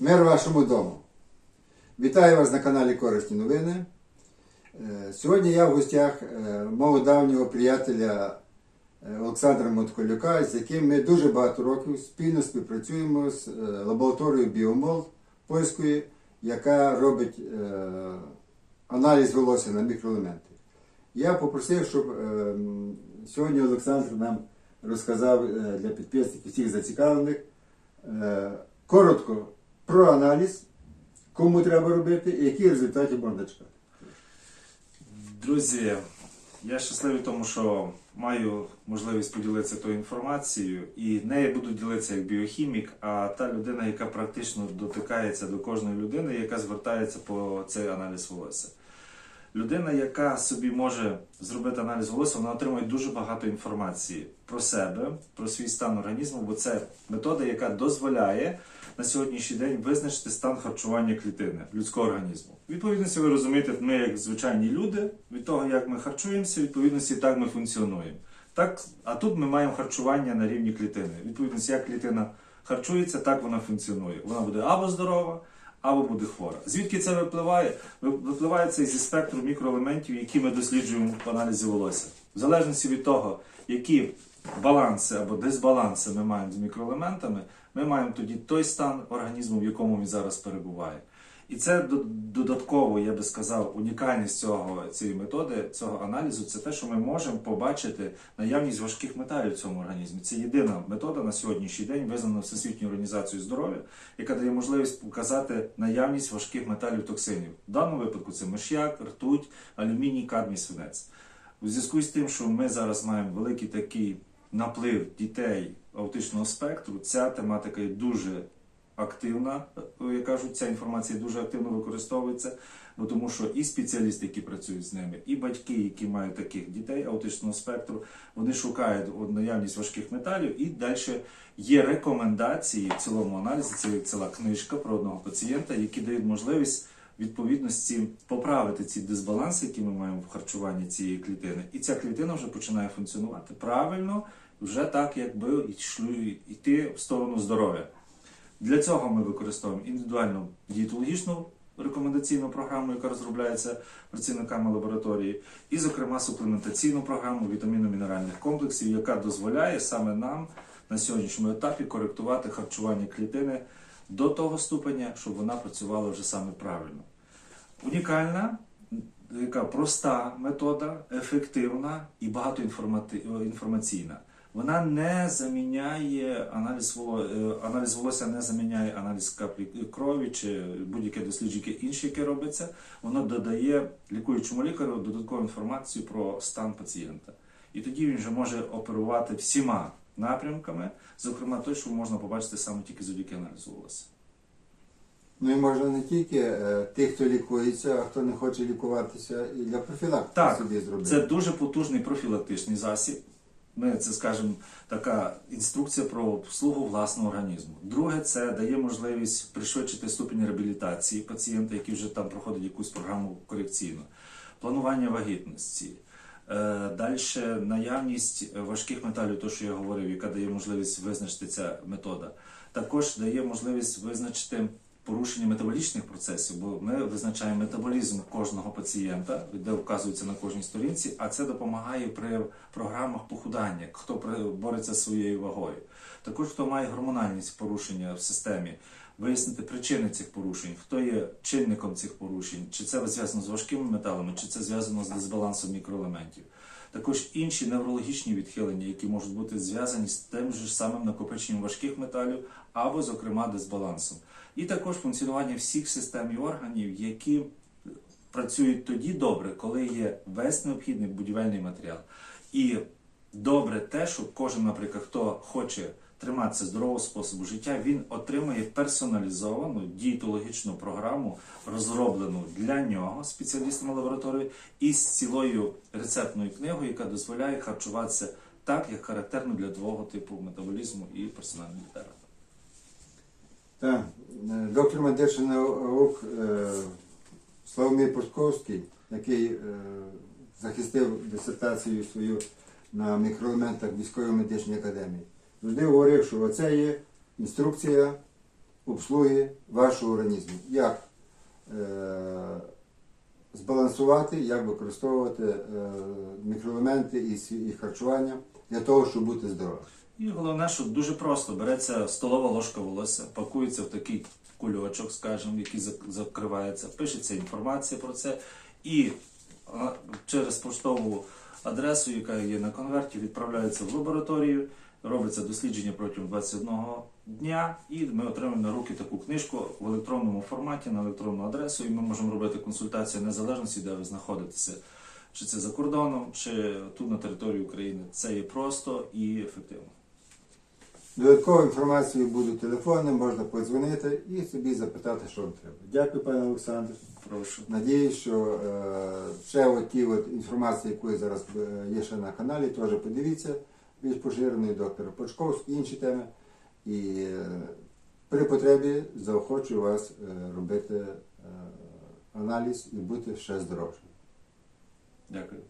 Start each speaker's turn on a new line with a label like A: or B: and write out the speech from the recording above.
A: Мир вашому дому. Вітаю вас на каналі Корисні новини. Е, Сьогодні я в гостях е, мого давнього приятеля е, Олександра Мотколюка, з яким ми дуже багато років спільно співпрацюємо з лабораторією Біомол польської, яка робить аналіз волосся на мікроелементи. Я попросив, щоб сьогодні Олександр нам розказав для підписників всіх зацікавлених коротко про аналіз, кому треба робити і які результати можна чекати.
B: Друзі, я щасливий тому, що маю можливість поділитися тою інформацією, і нею буду ділитися як біохімік, а та людина, яка практично дотикається до кожної людини, яка звертається по цей аналіз волосся. Людина, яка собі може зробити аналіз волосся, вона отримує дуже багато інформації про себе, про свій стан організму, бо це метода, яка дозволяє на сьогоднішній день визначити стан харчування клітини людського організму. Відповідності, ви розумієте, ми як звичайні люди, від того, як ми харчуємося, відповідності так ми функціонуємо. Так, а тут ми маємо харчування на рівні клітини. Відповідності, як клітина харчується, так вона функціонує. Вона буде або здорова, або буде хвора. Звідки це випливає? Ви- Випливає це зі спектру мікроелементів, які ми досліджуємо в аналізі волосся. В залежності від того, які баланси або дисбаланси ми маємо з мікроелементами, ми маємо тоді той стан організму, в якому він зараз перебуває. І це додатково, я би сказав, унікальність цього, цієї методи, цього аналізу, це те, що ми можемо побачити наявність важких металів в цьому організмі. Це єдина метода на сьогоднішній день, визнана Всесвітньою організацією здоров'я, яка дає можливість показати наявність важких металів токсинів. В даному випадку це миш'як, ртуть, алюміній, кадмій, свинець. У зв'язку з тим, що ми зараз маємо великий такий наплив дітей аутичного спектру, ця тематика є дуже активна, е, як кажуть, ця інформація дуже активно використовується, бо тому що і спеціалісти, які працюють з ними, і батьки, які мають таких дітей аутичного спектру, вони шукають наявність важких металів, і далі є рекомендації в цілому аналізі. Це ціла книжка про одного пацієнта, які дають можливість. Відповідності поправити ці дисбаланси, які ми маємо в харчуванні цієї клітини, і ця клітина вже починає функціонувати правильно, вже так, якби йти в сторону здоров'я. Для цього ми використовуємо індивідуальну дієтологічну рекомендаційну програму, яка розробляється працівниками лабораторії, і, зокрема, суплементаційну програму вітамінно-мінеральних комплексів, яка дозволяє саме нам на сьогоднішньому етапі коректувати харчування клітини до того ступеня, щоб вона працювала вже саме правильно. Унікальна, яка проста метода, ефективна і багатоінформаційна. Вона не заміняє аналіз е, аналіз волосся, не заміняє аналіз каплі крові чи будь-яке дослідження інше, яке робиться. Воно додає лікуючому лікарю додаткову інформацію про стан пацієнта. І тоді він вже може оперувати всіма напрямками, зокрема той, що можна побачити саме тільки завдяки аналізу волосся.
A: Ну і можна не тільки е, тих, хто лікується, а хто не хоче лікуватися, і для профілактики
B: Так,
A: собі зробити.
B: Це дуже потужний профілактичний засіб. Ми це скажемо така інструкція про обслугу власного організму. Друге, це дає можливість пришвидшити ступінь реабілітації пацієнта, який вже там проходить якусь програму корекційну, планування вагітності. Далі наявність важких металів, то що я говорив, яка дає можливість визначити ця метода. Також дає можливість визначити порушення метаболічних процесів, бо ми визначаємо метаболізм кожного пацієнта, де вказується на кожній сторінці, а це допомагає при програмах похудання, хто бореться зі своєю вагою. Також хто має гормональні порушення в системі, вияснити причини цих порушень, хто є чинником цих порушень, чи це зв'язано з важкими металами, чи це зв'язано з дисбалансом мікроелементів. Також інші неврологічні відхилення, які можуть бути зв'язані з тим же самим накопиченням важких металів або, зокрема, дисбалансом. І також функціонування всіх систем і органів, які працюють тоді добре, коли є весь необхідний будівельний матеріал. І добре те, що кожен, наприклад, хто хоче триматися здорового способу життя, він отримує персоналізовану дієтологічну програму, розроблену для нього спеціалістами лабораторії, і з цілою рецептною книгою, яка дозволяє харчуватися так, як характерно для двого типу метаболізму і персональної терапії.
A: Так, е, доктор медичних наук е, Славомір Портковський, який е, захистив дисертацію свою на мікроелементах військової медичної академії, завжди говорив, що оце є інструкція обслуги вашого організму. Як збалансувати, як використовувати мікроелементи і харчування для того, щоб бути здоровим.
B: І головне, що дуже просто береться столова ложка волосся, пакується в такий кульочок, скажімо, який зак- закривається, пишеться інформація про це, і через поштову адресу, яка є на конверті, відправляється в лабораторію, робиться дослідження протягом 21 дня, і ми отримуємо на руки таку книжку в електронному форматі на електронну адресу, і ми можемо робити консультацію незалежності, де ви знаходитеся. Чи це за кордоном, чи тут на території України. Це є просто і ефективно.
A: Додаткову інформацію будуть телефони, можна подзвонити і собі запитати, що вам треба. Дякую, пане Олександр.
B: Прошу.
A: Надіюсь, що е, ще от ті от інформації, яку зараз е, є ще на каналі, теж подивіться більш поширеної доктора Почковський, інші теми. І е, при потребі заохочую вас робити аналіз і бути ще здоровшим.
B: Дякую.